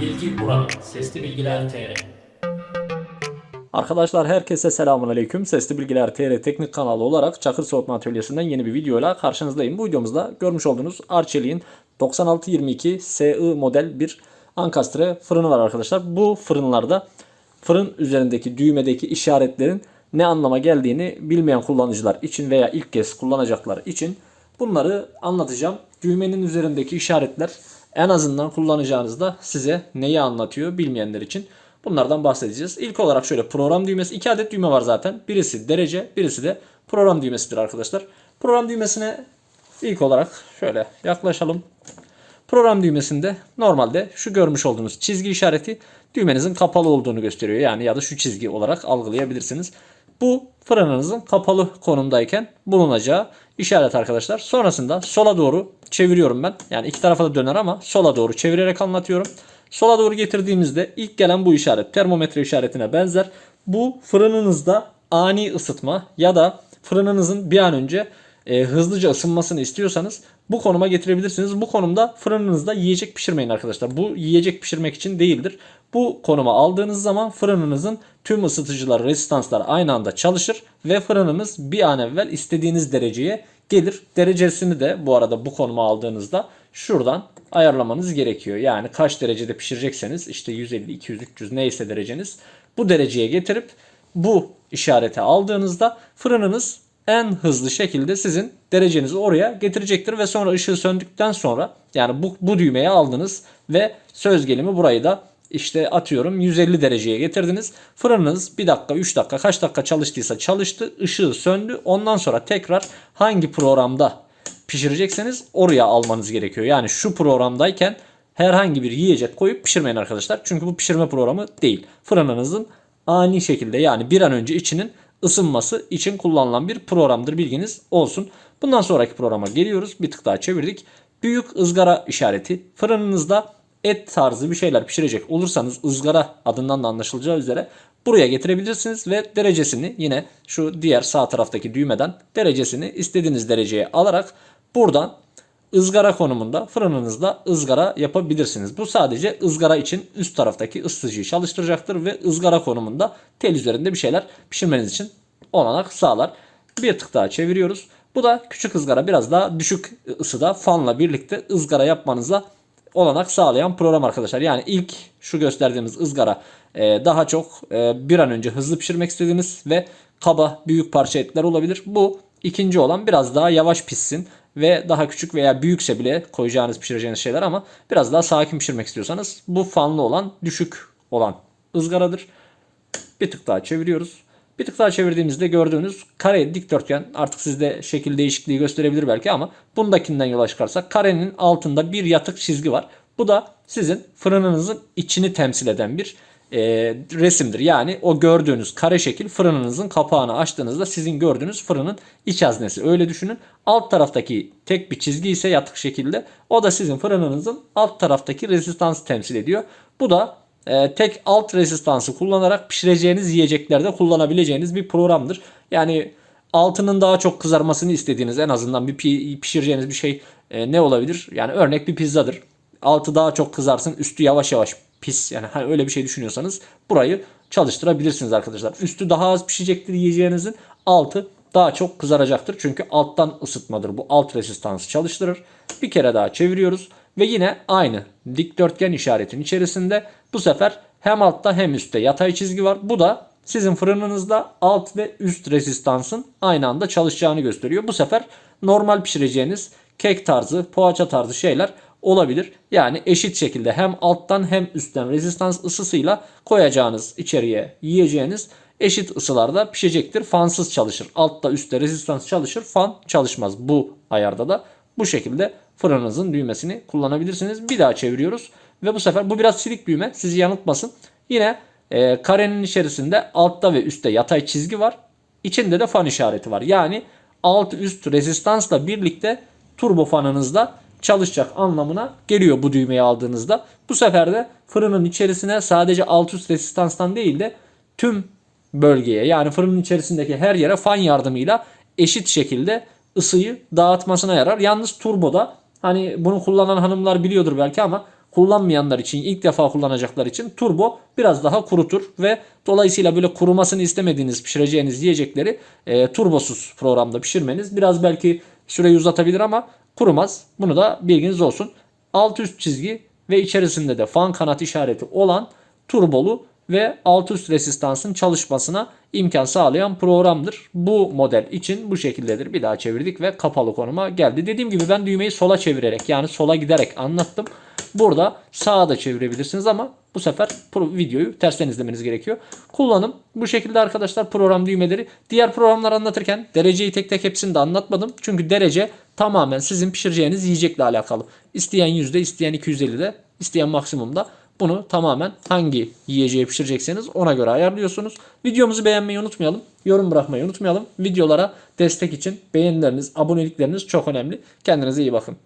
Bilgi Buranın Sesli Bilgiler TR Arkadaşlar herkese selamun aleyküm. Sesli Bilgiler TR teknik kanalı olarak Çakır Soğutma Atölyesi'nden yeni bir videoyla karşınızdayım. Bu videomuzda görmüş olduğunuz Arçelik'in 9622 SI model bir ankastre fırını var arkadaşlar. Bu fırınlarda fırın üzerindeki düğmedeki işaretlerin ne anlama geldiğini bilmeyen kullanıcılar için veya ilk kez kullanacaklar için bunları anlatacağım. Düğmenin üzerindeki işaretler en azından kullanacağınızda size neyi anlatıyor bilmeyenler için bunlardan bahsedeceğiz. İlk olarak şöyle program düğmesi. iki adet düğme var zaten. Birisi derece, birisi de program düğmesidir arkadaşlar. Program düğmesine ilk olarak şöyle yaklaşalım. Program düğmesinde normalde şu görmüş olduğunuz çizgi işareti düğmenizin kapalı olduğunu gösteriyor. Yani ya da şu çizgi olarak algılayabilirsiniz. Bu fırınınızın kapalı konumdayken bulunacağı işaret arkadaşlar. Sonrasında sola doğru çeviriyorum ben. Yani iki tarafa da döner ama sola doğru çevirerek anlatıyorum. Sola doğru getirdiğimizde ilk gelen bu işaret termometre işaretine benzer. Bu fırınınızda ani ısıtma ya da fırınınızın bir an önce e, hızlıca ısınmasını istiyorsanız bu konuma getirebilirsiniz. Bu konumda fırınınızda yiyecek pişirmeyin arkadaşlar. Bu yiyecek pişirmek için değildir. Bu konuma aldığınız zaman fırınınızın tüm ısıtıcılar, rezistanslar aynı anda çalışır ve fırınınız bir an evvel istediğiniz dereceye gelir. Derecesini de bu arada bu konuma aldığınızda şuradan ayarlamanız gerekiyor. Yani kaç derecede pişirecekseniz işte 150, 200, 300 neyse dereceniz bu dereceye getirip bu işareti aldığınızda fırınınız en hızlı şekilde sizin derecenizi oraya getirecektir ve sonra ışığı söndükten sonra yani bu, bu düğmeye aldınız ve söz gelimi burayı da işte atıyorum 150 dereceye getirdiniz. Fırınınız 1 dakika 3 dakika kaç dakika çalıştıysa çalıştı ışığı söndü ondan sonra tekrar hangi programda pişirecekseniz oraya almanız gerekiyor. Yani şu programdayken herhangi bir yiyecek koyup pişirmeyin arkadaşlar. Çünkü bu pişirme programı değil. Fırınınızın ani şekilde yani bir an önce içinin ısınması için kullanılan bir programdır bilginiz olsun. Bundan sonraki programa geliyoruz. Bir tık daha çevirdik. Büyük ızgara işareti. Fırınınızda et tarzı bir şeyler pişirecek olursanız ızgara adından da anlaşılacağı üzere buraya getirebilirsiniz ve derecesini yine şu diğer sağ taraftaki düğmeden derecesini istediğiniz dereceye alarak buradan ızgara konumunda fırınınızda ızgara yapabilirsiniz. Bu sadece ızgara için üst taraftaki ısıtıcıyı çalıştıracaktır ve ızgara konumunda tel üzerinde bir şeyler pişirmeniz için olanak sağlar. Bir tık daha çeviriyoruz. Bu da küçük ızgara biraz daha düşük ısıda fanla birlikte ızgara yapmanıza olanak sağlayan program arkadaşlar. Yani ilk şu gösterdiğimiz ızgara e, daha çok e, bir an önce hızlı pişirmek istediğiniz ve kaba büyük parça etler olabilir. Bu ikinci olan biraz daha yavaş pişsin ve daha küçük veya büyükse bile koyacağınız pişireceğiniz şeyler ama biraz daha sakin pişirmek istiyorsanız bu fanlı olan düşük olan ızgaradır. Bir tık daha çeviriyoruz. Bir tık daha çevirdiğimizde gördüğünüz kare dikdörtgen artık sizde şekil değişikliği gösterebilir belki ama bundakinden yola çıkarsak karenin altında bir yatık çizgi var. Bu da sizin fırınınızın içini temsil eden bir e, resimdir. Yani o gördüğünüz kare şekil fırınınızın kapağını açtığınızda sizin gördüğünüz fırının iç haznesi. Öyle düşünün. Alt taraftaki tek bir çizgi ise yatık şekilde o da sizin fırınınızın alt taraftaki rezistansı temsil ediyor. Bu da e, tek alt rezistansı kullanarak pişireceğiniz yiyeceklerde kullanabileceğiniz bir programdır. Yani altının daha çok kızarmasını istediğiniz en azından bir pi- pişireceğiniz bir şey e, ne olabilir? Yani örnek bir pizzadır. Altı daha çok kızarsın, üstü yavaş yavaş pis. Yani hani öyle bir şey düşünüyorsanız burayı çalıştırabilirsiniz arkadaşlar. Üstü daha az pişecektir yiyeceğinizin, altı daha çok kızaracaktır. Çünkü alttan ısıtmadır. Bu alt rezistansı çalıştırır. Bir kere daha çeviriyoruz. Ve yine aynı dikdörtgen işaretin içerisinde bu sefer hem altta hem üstte yatay çizgi var. Bu da sizin fırınınızda alt ve üst rezistansın aynı anda çalışacağını gösteriyor. Bu sefer normal pişireceğiniz kek tarzı, poğaça tarzı şeyler olabilir. Yani eşit şekilde hem alttan hem üstten rezistans ısısıyla koyacağınız içeriye yiyeceğiniz eşit ısılarda pişecektir. Fansız çalışır. Altta üstte rezistans çalışır. Fan çalışmaz bu ayarda da. Bu şekilde fırınınızın düğmesini kullanabilirsiniz. Bir daha çeviriyoruz. Ve bu sefer bu biraz silik düğme. Sizi yanıltmasın. Yine e, karenin içerisinde altta ve üstte yatay çizgi var. İçinde de fan işareti var. Yani alt üst rezistansla birlikte turbo fanınızda çalışacak anlamına geliyor bu düğmeyi aldığınızda. Bu sefer de fırının içerisine sadece alt üst rezistanstan değil de tüm bölgeye yani fırının içerisindeki her yere fan yardımıyla eşit şekilde ısıyı dağıtmasına yarar. Yalnız turboda hani bunu kullanan hanımlar biliyordur belki ama kullanmayanlar için, ilk defa kullanacaklar için turbo biraz daha kurutur ve dolayısıyla böyle kurumasını istemediğiniz pişireceğiniz yiyecekleri e, turbosuz programda pişirmeniz biraz belki süreyi uzatabilir ama kurumaz. Bunu da bilginiz olsun. Alt üst çizgi ve içerisinde de fan kanat işareti olan turbolu ve alt üst resistansın çalışmasına imkan sağlayan programdır. Bu model için bu şekildedir. Bir daha çevirdik ve kapalı konuma geldi. Dediğim gibi ben düğmeyi sola çevirerek yani sola giderek anlattım. Burada sağa da çevirebilirsiniz ama bu sefer videoyu tersten izlemeniz gerekiyor. Kullanım bu şekilde arkadaşlar program düğmeleri. Diğer programları anlatırken dereceyi tek tek hepsini de anlatmadım. Çünkü derece tamamen sizin pişireceğiniz yiyecekle alakalı. İsteyen yüzde, isteyen 250'de, isteyen maksimumda. Bunu tamamen hangi yiyeceği pişirecekseniz ona göre ayarlıyorsunuz. Videomuzu beğenmeyi unutmayalım. Yorum bırakmayı unutmayalım. Videolara destek için beğenileriniz, abonelikleriniz çok önemli. Kendinize iyi bakın.